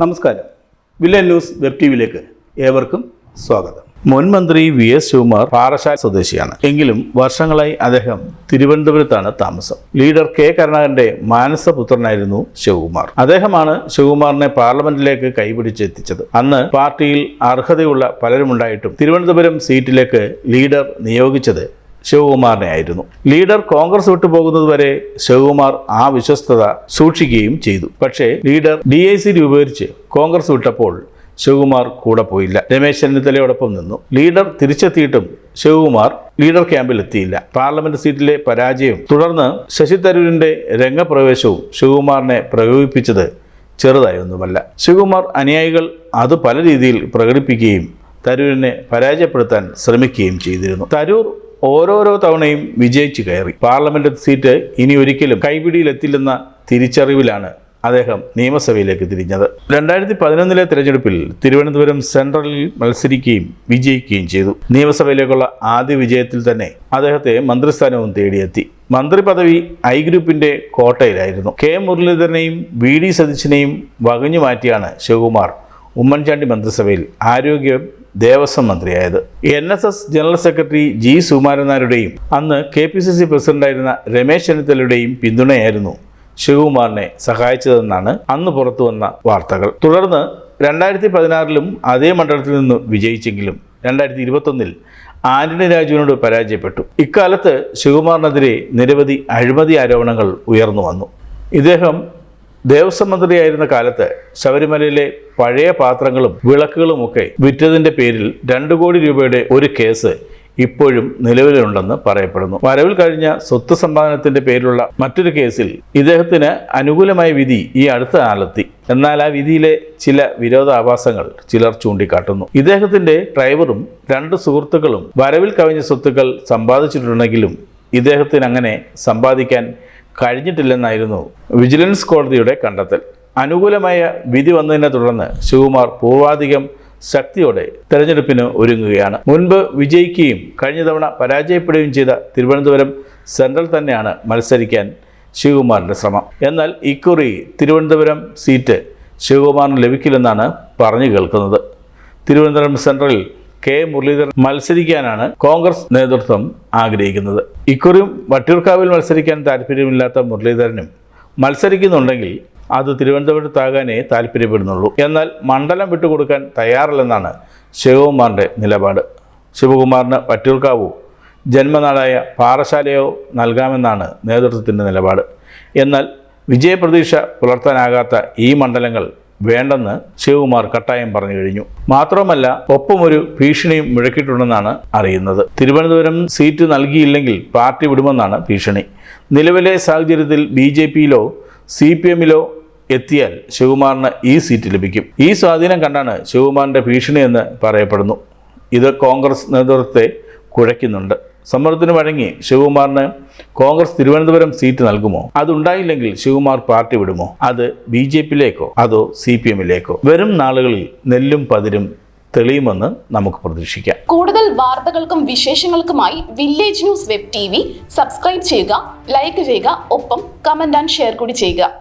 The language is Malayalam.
നമസ്കാരം. വില്ലൻ ന്യൂസ് വെബ് ടി വിയിലേക്ക് ഏവർക്കും സ്വാഗതം. മുൻ മന്ത്രി വി എസ് ശിവകുമാർ പാറശാല സ്വദേശിയാണ്. എങ്കിലും വർഷങ്ങളായി അദ്ദേഹം തിരുവനന്തപുരത്താണ് താമസം. ലീഡർ കെ കരുണാകരന്റെ മാനസപുത്രനായിരുന്നു ശിവകുമാർ. അദ്ദേഹമാണ് ശിവകുമാറിനെ പാർലമെന്റിലേക്ക് കൈപിടിച്ച് എത്തിച്ചത്. അന്ന് പാർട്ടിയിൽ അർഹതയുള്ള പലരുമുണ്ടായിട്ടും തിരുവനന്തപുരം സീറ്റിലേക്ക് ലീഡർ നിയോഗിച്ചത് ശിവകുമാറിനെ ആയിരുന്നു ലീഡർ കോൺഗ്രസ് വിട്ടുപോകുന്നതുവരെ ശിവകുമാർ ആ വിശ്വസ്തത സൂക്ഷിക്കുകയും ചെയ്തു. പക്ഷേ ലീഡർ ഡി ഐ സി രൂപീകരിച്ച് കോൺഗ്രസ് വിട്ടപ്പോൾ ശിവകുമാർ കൂടെ പോയില്ല. രമേശ് ചെന്നിത്തലയോടൊപ്പം നിന്നു. ലീഡർ തിരിച്ചെത്തിയിട്ടും ശിവകുമാർ ലീഡർ ക്യാമ്പിൽ എത്തിയില്ല. പാർലമെന്റ് സീറ്റിലെ പരാജയവും തുടർന്ന് ശശി തരൂരിന്റെ രംഗപ്രവേശവും ശിവകുമാറിനെ പ്രകോപിപ്പിച്ചത് ചെറുതായൊന്നുമല്ല ശിവകുമാർ അനുയായികൾ അത് പല രീതിയിൽ പ്രകടിപ്പിക്കുകയും തരൂരിനെ പരാജയപ്പെടുത്താൻ ശ്രമിക്കുകയും ചെയ്തിരുന്നു. തരൂർ ഓരോരോ തവണയും വിജയിച്ചു കയറി. പാർലമെന്റ് സീറ്റ് ഇനി ഒരിക്കലും കൈപിടിയിലെത്തില്ലെന്ന തിരിച്ചറിവിലാണ് അദ്ദേഹം നിയമസഭയിലേക്ക് തിരിഞ്ഞത്. രണ്ടായിരത്തി പതിനൊന്നിലെ തിരഞ്ഞെടുപ്പിൽ തിരുവനന്തപുരം സെൻട്രലിൽ മത്സരിക്കുകയും വിജയിക്കുകയും ചെയ്തു. നിയമസഭയിലേക്കുള്ള ആദ്യ വിജയത്തിൽ തന്നെ അദ്ദേഹത്തെ മന്ത്രിസ്ഥാനവും തേടിയെത്തി. മന്ത്രി പദവി ഐ ഗ്രൂപ്പിന്റെ കോട്ടയിലായിരുന്നു. കെ മുരളീധരനെയും വി ഡി സതീശനെയും വകഞ്ഞു മാറ്റിയാണ് ശിവകുമാർ ഉമ്മൻചാണ്ടി മന്ത്രിസഭയിൽ ആരോഗ്യ ദേവസ്വം മന്ത്രിയായത്. N S S general secretary G Sukumaran നായരുടെയും അന്ന് കെ പി സി സി പ്രസിഡന്റായിരുന്ന രമേശ് ചെന്നിത്തലയുടെയും പിന്തുണയായിരുന്നു ശിവകുമാറിനെ സഹായിച്ചതെന്നാണ് അന്ന് പുറത്തു വന്ന വാർത്തകൾ. തുടർന്ന് രണ്ടായിരത്തി പതിനാറിലും അതേ മണ്ഡലത്തിൽ നിന്ന് വിജയിച്ചെങ്കിലും രണ്ടായിരത്തി ഇരുപത്തൊന്നിൽ ആന്റണി രാജുവിനോട് പരാജയപ്പെട്ടു. ഇക്കാലത്ത് ശിവകുമാറിനെതിരെ നിരവധി അഴിമതി ആരോപണങ്ങൾ ഉയർന്നു വന്നു. ഇദ്ദേഹം ദേവസ്വം മന്ത്രിയായിരുന്ന കാലത്ത് ശബരിമലയിലെ പഴയ പാത്രങ്ങളും വിളക്കുകളും ഒക്കെ വിറ്റതിന്റെ പേരിൽ രണ്ടു കോടി രൂപയുടെ ഒരു കേസ് ഇപ്പോഴും നിലവിലുണ്ടെന്ന് പറയപ്പെടുന്നു. വരവിൽ കഴിഞ്ഞ സ്വത്ത് സമ്പാദനത്തിന്റെ പേരിലുള്ള മറ്റൊരു കേസിൽ ഇദ്ദേഹത്തിന് അനുകൂലമായ വിധി ഈ അടുത്ത കാലത്തി എന്നാൽ ആ വിധിയിലെ ചില വിരോധാഭാസങ്ങൾ ചിലർ ചൂണ്ടിക്കാട്ടുന്നു. ഇദ്ദേഹത്തിന്റെ ഡ്രൈവറും രണ്ട് സുഹൃത്തുക്കളും വരവിൽ കവിഞ്ഞ സ്വത്തുക്കൾ സമ്പാദിച്ചിട്ടുണ്ടെങ്കിലും ഇദ്ദേഹത്തിന് അങ്ങനെ സമ്പാദിക്കാൻ കഴിഞ്ഞിട്ടില്ലെന്നായിരുന്നു വിജിലൻസ് കോടതിയുടെ കണ്ടെത്തൽ. അനുകൂലമായ വിധി വന്നതിനെ തുടർന്ന് ശിവകുമാർ പൂർവാധികം ശക്തിയോടെ തെരഞ്ഞെടുപ്പിന് ഒരുങ്ങുകയാണ്. മുൻപ് വിജയിക്കുകയും കഴിഞ്ഞ തവണ പരാജയപ്പെടുകയും ചെയ്ത തിരുവനന്തപുരം സെൻട്രൽ തന്നെയാണ് മത്സരിക്കാൻ ശിവകുമാറിന്റെ ശ്രമം. എന്നാൽ ഇക്കുറി തിരുവനന്തപുരം സീറ്റ് ശിവകുമാറിന് ലഭിക്കില്ലെന്നാണ് പറഞ്ഞു കേൾക്കുന്നത്. തിരുവനന്തപുരം സെൻട്രലിൽ കെ മുരളീധരൻ മത്സരിക്കാനാണ് കോൺഗ്രസ് നേതൃത്വം ആഗ്രഹിക്കുന്നത്. ഇക്കുറിയും വട്ടിയൂർക്കാവിൽ മത്സരിക്കാൻ താല്പര്യമില്ലാത്ത മുരളീധരനും മത്സരിക്കുന്നുണ്ടെങ്കിൽ അത് തിരുവനന്തപുരത്താകാനേ താല്പര്യപ്പെടുന്നുള്ളൂ. എന്നാൽ മണ്ഡലം വിട്ടുകൊടുക്കാൻ തയ്യാറല്ലെന്നാണ് ശിവകുമാറിന്റെ നിലപാട്. ശിവകുമാറിന് വട്ടിയൂർക്കാവോ ജന്മനാടായ പാറശാലയോ നൽകാമെന്നാണ് നേതൃത്വത്തിന്റെ നിലപാട്. എന്നാൽ വിജയപ്രതീക്ഷ പുലർത്താനാകാത്ത ഈ മണ്ഡലങ്ങൾ വേണ്ടെന്ന് ശിവകുമാർ കട്ടായം പറഞ്ഞു കഴിഞ്ഞു. മാത്രമല്ല ഒപ്പമൊരു ഭീഷണിയും മുഴക്കിയിട്ടുണ്ടെന്നാണ് അറിയുന്നത്. തിരുവനന്തപുരം സീറ്റ് നൽകിയില്ലെങ്കിൽ പാർട്ടി വിടുമെന്നാണ് ഭീഷണി. നിലവിലെ സാഹചര്യത്തിൽ ബി ജെ പിയിലോ സി പി എമ്മിലോ എത്തിയാൽ ശിവകുമാറിന് ഈ സീറ്റ് ലഭിക്കും. ഈ സ്വാധീനം കണ്ടാണ് ശിവകുമാറിന്റെ ഭീഷണിയെന്ന് പറയപ്പെടുന്നു. ഇത് കോൺഗ്രസ് നേതൃത്വത്തെ കുഴയ്ക്കുന്നുണ്ട്. സമ്മർദ്ദത്തിന് വഴങ്ങി ശിവകുമാറിന് കോൺഗ്രസ് തിരുവനന്തപുരം സീറ്റ് നൽകുമോ? അതുണ്ടായില്ലെങ്കിൽ ശിവകുമാർ പാർട്ടി വിടുമോ? അത് ബി ജെ പിയിലേക്കോ? അതോ സി പി എമ്മിലേക്കോ? വരും നാളുകളിൽ നെല്ലും പതിരും തെളിയുമെന്ന് നമുക്ക് പ്രതീക്ഷിക്കാം. കൂടുതൽ വാർത്തകൾക്കും വിശേഷങ്ങൾക്കുമായി village news web T subscribe ചെയ്യുക ലൈക്ക് ചെയ്യുക ഒപ്പം കമന്റ് ആൻഡ് ഷെയർ കൂടി ചെയ്യുക.